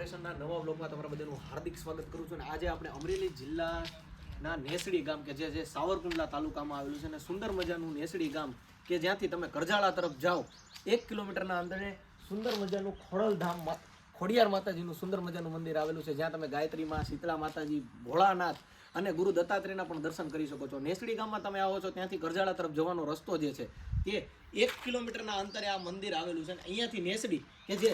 ફાઉન્ડેશનના નવા બ્લોગમાં તમારા બધાનું હાર્દિક સ્વાગત કરું છું અને આજે આપણે અમરેલી જિલ્લાના નેસડી ગામ કે જે જે સાવરકુંડલા તાલુકામાં આવેલું છે અને સુંદર મજાનું નેસડી ગામ કે જ્યાંથી તમે કરજાળા તરફ જાઓ, એક કિલોમીટરના અંદરે સુંદર મજાનું ખોડલધામ ખોડિયાર માતાજીનું સુંદર મજાનું મંદિર આવેલું છે, જ્યાં તમે ગાયત્રીમાં શીતળા માતાજી, ભોળાનાથ અને ગુરુ દત્તાત્રેયના પણ દર્શન કરી શકો છો. નેસડી ગામમાં તમે આવો છો, ત્યાંથી કરજાળા તરફ જવાનો રસ્તો જે છે તે એક કિલોમીટરના અંતરે આ મંદિર આવેલું છે અને અહીંયાથી નેસડી કે જે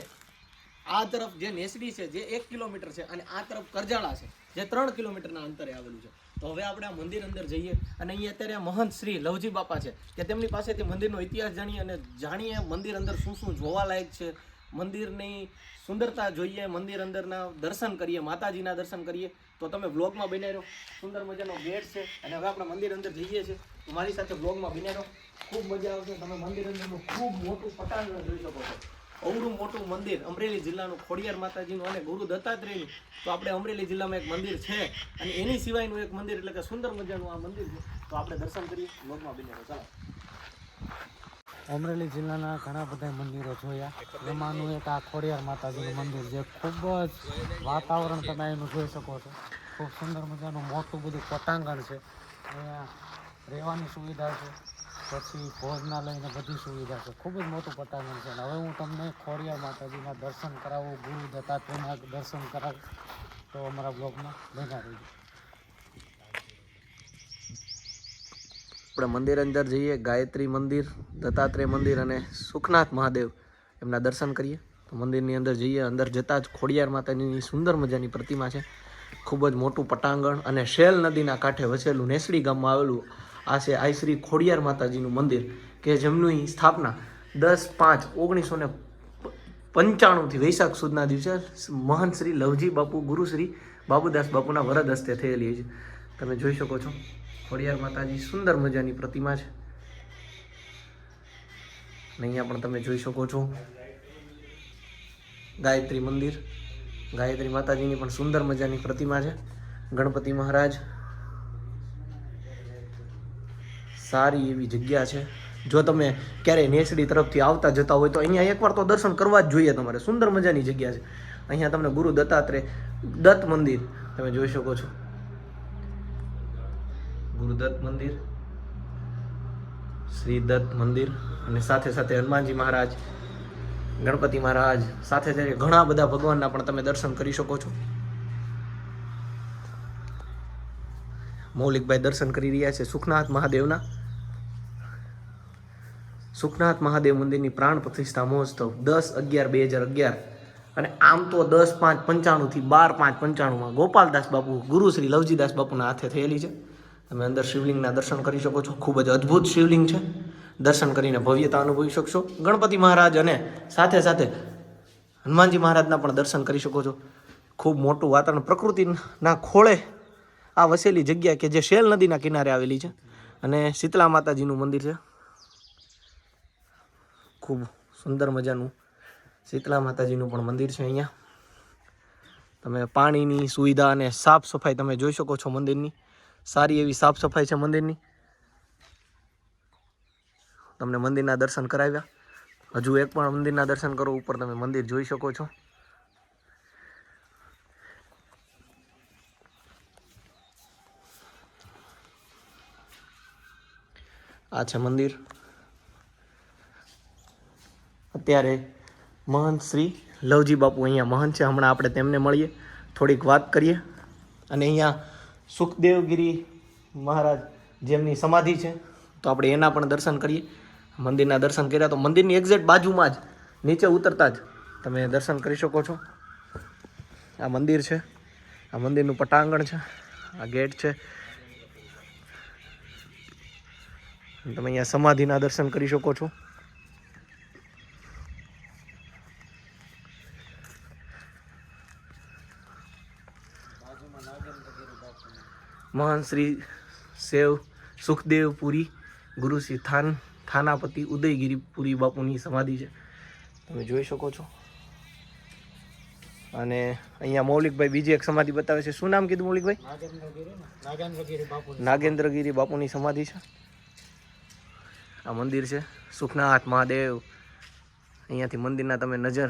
આ તરફ જે નેસડી છે, જે એક કિલોમીટર છે અને આ તરફ કરજાળા છે, જે ત્રણ કિલોમીટરના અંતરે આવેલું છે. તો હવે આપણે આ મંદિર અંદર જઈએ અને અહીંયા અત્યારે મહંત શ્રી લવજી બાપા છે, કે તેમની પાસેથી મંદિરનો ઇતિહાસ જાણીએ અને જાણીએ મંદિર અંદર શું શું જોવાલાયક છે. મંદિરની સુંદરતા જોઈએ, મંદિર અંદરના દર્શન કરીએ, માતાજીના દર્શન કરીએ. તો તમે બ્લોગમાં બની રહ્યો સુંદર મજાનો ગેટ છે અને હવે આપણે મંદિર અંદર જઈએ છીએ. તો મારી સાથે બ્લોગમાં બની રહ્યો ખૂબ મજા આવશે. તમે મંદિર અંદરનું ખૂબ મોટું પટાંગણ જોઈ શકો છો. અવરું મોટું મંદિર, અમરેલી જિલ્લાનું ખોડિયાર માતાજીનું અને ગુરુ દત્તાત્રેયનું, તો આપણે અમરેલી જિલ્લામાં એક મંદિર છે. અને એની સિવાયનું એક મંદિર એટલે કે સુંદર મજાનું આ મંદિર છે. તો આપણે દર્શન કરીએ બ્લોગમાં બને ચાલો. અમરેલી જિલ્લાના ઘણા બધા મંદિરો જોયા. એમાંનું એક આ ખોડિયાર માતાજીનું મંદિર જે ખૂબ જ વાતાવરણ તમે એનું જોઈ શકો છો. ખૂબ સુંદર મજાનું મોટું બધું પટાંગણ છે. અહીંયા રહેવાની સુવિધા છે. પછી ભોજનાલયને બધી સુવિધા છે. ખૂબ જ મોટું પટાંગણ છે. હવે હું તમને ખોડિયાર માતાજીના દર્શન કરાવું, ગુરુ દત્તાત્રેયના દર્શન કરાવું, તો અમારા બ્લોગમાં ભેગા રહીજો. આપણે મંદિર અંદર જઈએ, ગાયત્રી મંદિર, દત્તાત્રેય મંદિર અને સુખનાથ મહાદેવ એમના દર્શન કરીએ. તો મંદિરની અંદર જઈએ, અંદર જતાં જ ખોડિયાર માતાજીની સુંદર મજાની પ્રતિમા છે. ખૂબ જ મોટું પટાંગણ અને શેલ નદીના કાંઠે વસેલું નેસડી ગામમાં આવેલું આ છે આઈ શ્રી ખોડિયાર માતાજીનું મંદિર, કે જેમની સ્થાપના દસ પાંચ ઓગણીસો ને પંચાણુંથી વૈશાખ સુદના દિવસે મહંત શ્રી લવજી બાપુ, ગુરુ શ્રી બાબુદાસ બાપુના વરદ હસ્તે થયેલી છે. તમે જોઈ શકો છો, ખોડિયાર માતાજી સુંદર મજાની પ્રતિમા છે. અહીંયા પણ તમે જોઈ શકો છો, ગાયત્રી મંદિર, ગાયત્રી માતાજીની પણ સુંદર મજાની પ્રતિમા છે. ગણપતિ મહારાજ સારી એવી જગ્યા છે. જો તમે ક્યારેય નેસડી તરફથી આવતા જતા હોય તો અહીંયા એકવાર તો દર્શન કરવા જ જોઈએ તમારે. સુંદર મજાની જગ્યા છે. અહીંયા તમને ગુરુ દત્તાત્રેય દત્ત મંદિર તમે જોઈ શકો છો. ગુરુદત્ત મંદિર, શ્રી દત્ત મંદિર અને સાથે સાથે હનુમાનજી મહારાજ, ગણપતિ મહારાજ, સાથે સાથે ઘણા બધા ભગવાનના પણ તમે દર્શન કરી શકો છો. મૌલિકભાઈ દર્શન કરી રહ્યા છે સુખનાથ મહાદેવના. સુખનાથ મહાદેવ મંદિરની પ્રાણ પ્રતિષ્ઠા મહોત્સવ દસ અગિયાર બે હજાર અગિયાર. અને આમ તો દસ પાંચ પંચાણુંથી બાર પાંચ પંચાણુંમાં ગોપાલદાસ બાપુ, ગુરુ શ્રી લવજીદાસ બાપુના હાથે થયેલી છે. તમે અંદર શિવલિંગના દર્શન કરી શકો છો. ખૂબ જ અદ્ભુત શિવલિંગ છે. દર્શન કરીને ભવ્યતા અનુભવી શકશો. ગણપતિ મહારાજ અને સાથે સાથે હનુમાનજી મહારાજના પણ દર્શન કરી શકો છો. ખૂબ મોટું વાતાવરણ. પ્રકૃતિના ખોળે આ વસેલી જગ્યા કે જે શેલ નદીના કિનારે આવેલી છે. અને શીતલા માતાજીનું મંદિર છે. ખૂબ સુંદર મજાનું શીતલા માતાજીનું પણ મંદિર છે અહીંયા. તમે પાણીની સુવિધા અને સાફ સફાઈ તમે જોઈ શકો છો મંદિરની. સારી એવી સાફ સફાઈ છે મંદિરની. તમને મંદિરના દર્શન કરાવ્યા. હજુ એક પણ મંદિરના દર્શન કરો, ઉપર તમે મંદિર જોઈ શકો છો. આ છે મંદિર. અત્યારે મહંત શ્રી લવજી બાપુ અહીંયા મહંત છે. હમણાં આપણે તેમને મળીએ, થોડીક વાત કરીએ. અને અહીંયા સુખદેવગીરી મહારાજ જેમની સમાધિ છે, તો આપણે એના પણ દર્શન કરીએ. મંદિરના દર્શન કર્યા તો મંદિરની એક્ઝેક્ટ બાજુમાં જ, નીચે ઉતરતા જ તમે દર્શન કરી શકો છો. આ મંદિર છે. આ મંદિરનું પટાંગણ છે. આ ગેટ છે. તમે અહીંયા સમાધિના દર્શન કરી શકો છો. મહાન શ્રી સેવ સુખદેવપુરી ગુરુ શ્રી થાન, થાનાપતિ ઉદયગીરીપુરી બાપુની સમાધિ છે. તમે જોઈ શકો છો. અને અહીંયા મૌલિકભાઈ બીજી એક સમાધિ બતાવે છે. શું નામ કીધું મૌલિકભાઈ? નાગેન્દ્રગીરી બાપુની સમાધિ છે. આ મંદિર છે. સુખનાથ મહાદેવ. અહીંયાથી મંદિરના તમે નજર,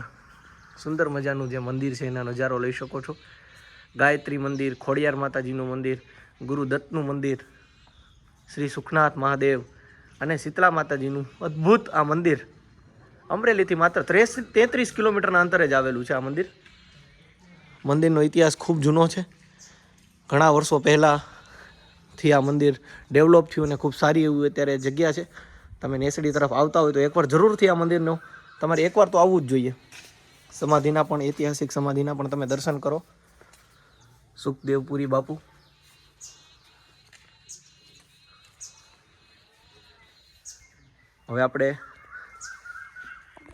સુંદર મજાનું જે મંદિર છે એના નજારો લઈ શકો છો. ગાયત્રી મંદિર, ખોડિયાર માતાજીનું મંદિર ગુરુદત્તનું મંદિર, શ્રી સુખનાથ મહાદેવ અને શીતળા માતાજીનું અદ્ભુત આ મંદિર. અમરેલીથી માત્ર ત્રેસ, તેત્રીસ કિલોમીટરના અંતરે જ આવેલું છે આ મંદિર. મંદિરનો ઇતિહાસ ખૂબ જૂનો છે. ઘણા વર્ષો પહેલાંથી આ મંદિર ડેવલપ થયું અને ખૂબ સારી એવું અત્યારે જગ્યા છે. તમે નેસડી તરફ આવતા હોય તો એકવાર જરૂરથી આ મંદિરનો, તમારે એકવાર તો આવવું જ જોઈએ. સમાધિના પણ, ઐતિહાસિક સમાધિના પણ તમે દર્શન કરો. સુખદેવપુરી બાપુ. હવે આપણે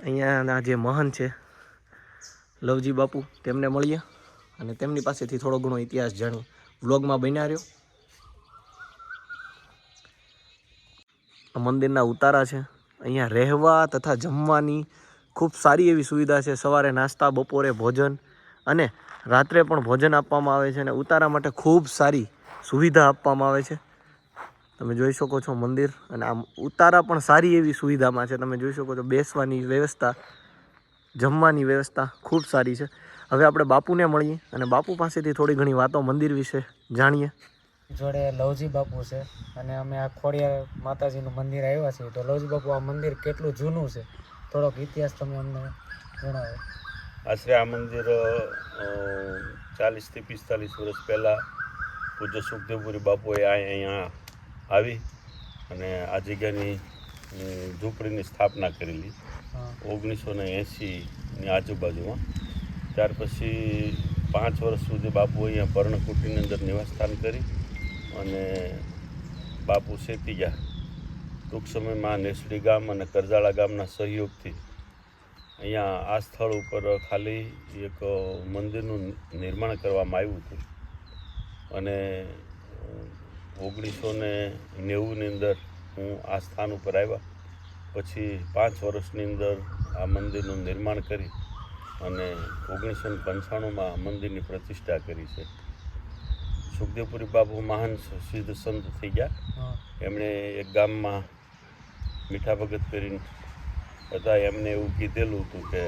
અહીંયાના જે મહાન છે, લવજી બાપુ, તેમને મળીએ અને તેમની પાસેથી થોડો ઘણો ઇતિહાસ જાણીએ વ્લોગમાં બન્યા રહ્યો. મંદિરના ઉતારા છે. અહીંયા રહેવા તથા જમવાની ખૂબ સારી એવી સુવિધા છે. સવારે નાસ્તા, બપોરે ભોજન અને રાત્રે પણ ભોજન આપવામાં આવે છે અને ઉતારા માટે ખૂબ સારી સુવિધા આપવામાં આવે છે. તમે જોઈ શકો છો મંદિર અને આમ ઉતારા પણ સારી એવી સુવિધામાં છે. તમે જોઈ શકો છો બેસવાની વ્યવસ્થા જમવાની વ્યવસ્થા ખૂબ સારી છે. હવે આપણે બાપુને મળીએ અને બાપુ પાસેથી થોડી ઘણી વાતો મંદિર વિશે જાણીએ. જોડે લવજી બાપુ છે અને અમે આ ખોડિયાર માતાજીનું મંદિર આવ્યા છીએ. તો લવજી બાપુ આ મંદિર કેટલું જૂનું છે? થોડોક ઇતિહાસ તમે અમને જણાવો. આશરે આ મંદિર ચાલીસથી પિસ્તાલીસ વર્ષ પહેલાં પૂજ્ય સુખદેવપુરી બાપુએ આ અહીંયા આવી અને આ જગ્યાની ઝૂંપડીની સ્થાપના કરેલી. ઓગણીસો ને એંસીની આજુબાજુમાં. ત્યાર પછી પાંચ વર્ષ સુધી બાપુ અહીંયા પર્ણકુટીની અંદર નિવાસસ્થાન કરી અને બાપુ શેતી ગયા. ટૂંક સમયમાં નેસડી ગામ અને કરજાળા ગામના સહયોગથી અહીંયા આ સ્થળ ઉપર ખાલી એક મંદિરનું નિર્માણ કરવામાં આવ્યું હતું. અને ઓગણીસો ને નેવુંની અંદર હું આ સ્થાન ઉપર આવ્યા. પછી પાંચ વર્ષની અંદર આ મંદિરનું નિર્માણ કરી અને ઓગણીસો ને પંચાણુંમાં મંદિરની પ્રતિષ્ઠા કરી છે. સુખદેવપુરી બાપુ મહાન સિદ્ધ સંત થઈ ગયા. એમણે એક ગામમાં મીઠા ભગત કરીને હતા. એમને એવું કીધેલું હતું કે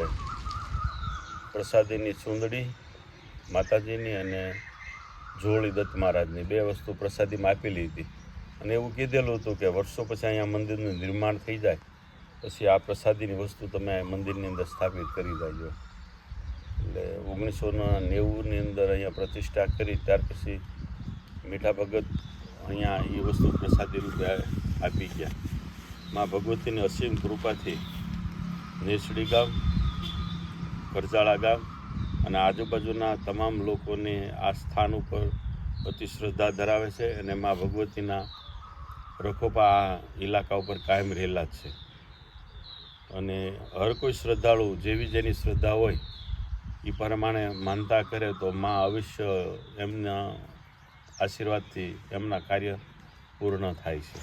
પ્રસાદીની ચૂંદડી માતાજીની અને જોળી દત્ત મહારાજની બે વસ્તુ પ્રસાદીમાં આપેલી હતી. અને એવું કીધેલું હતું કે વર્ષો પછી અહીંયા મંદિરનું નિર્માણ થઈ જાય, પછી આ પ્રસાદીની વસ્તુ તમે મંદિરની અંદર સ્થાપિત કરી દેજો. એટલે ઓગણીસો નેવુંની અંદર અહીંયા પ્રતિષ્ઠા કરી, ત્યાર પછી મીઠા ભગત અહીંયા એ વસ્તુ પ્રસાદી રૂપે આપી ગયા. મા ભગવતીની અસીમ કૃપાથી નેસડી ગામ, કરજાળા ગામ અને આજુબાજુના તમામ લોકોને આ સ્થાન ઉપર અતિ શ્રદ્ધા ધરાવે છે અને મા ભગવતીના રખોપા આ ઇલાકા ઉપર કાયમ રહેલા જ છે. અને હર કોઈ શ્રદ્ધાળુ જેવી જેની શ્રદ્ધા હોય એ પ્રમાણે માનતા કરે તો મા અવશ્ય એમના આશીર્વાદથી એમના કાર્ય પૂર્ણ થાય છે.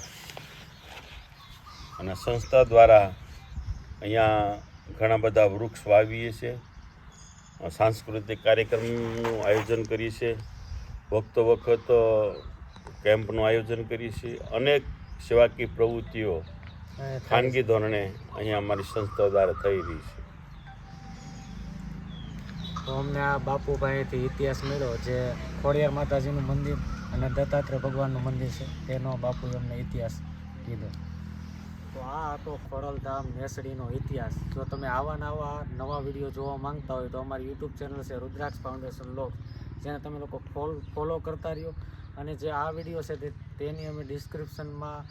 અને સંસ્થા દ્વારા અહીંયા ઘણા બધા વૃક્ષ વાવીએ છીએ. સાંસ્કૃતિક કાર્યક્રમનું આયોજન કરીએ છીએ. વખતો વખત કેમ્પનું આયોજન કરીએ છીએ. અનેક સેવાકીય પ્રવૃત્તિઓ ખાનગી ધોરણે અહીંયા અમારી સંસ્થા દ્વારા થઈ રહી છે. તો અમને આ બાપુ પાસેથી ઇતિહાસ મળ્યો જે ખોડિયાર માતાજીનું મંદિર અને દત્તાત્રેય ભગવાનનું મંદિર છે. તેનો બાપુએ અમને ઇતિહાસ કીધો. આ હતો ખોડલધામ નેસડીનો ઇતિહાસ. જો તમે આવા નવા નવા વીડિયો જોવા માંગતા હોય તો અમારી યુટ્યુબ ચેનલ છે રુદ્રાક્ષ ફાઉન્ડેશન લોક, જેને તમે લોકો ફોલ કરતા રહ્યો. અને જે આ વીડિયો છે તેની અમે ડિસ્ક્રિપ્શનમાં,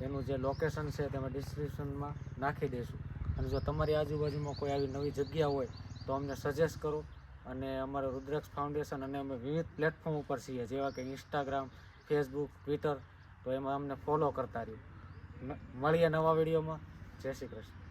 એનું જે લોકેશન છે તે અમે ડિસ્ક્રિપ્શનમાં નાખી દઈશું. અને જો તમારી આજુબાજુમાં કોઈ આવી નવી જગ્યા હોય તો અમને સજેસ્ટ કરો. અને અમારા રુદ્રાક્ષ ફાઉન્ડેશન અને અમે વિવિધ પ્લેટફોર્મ ઉપર છીએ, જેવા કે ઇન્સ્ટાગ્રામ ફેસબુક ટ્વિટર તો એમાં અમને ફોલો કરતા રહ્યો. મળીએ નવા વિડીયોમાં. જય શ્રી કૃષ્ણ.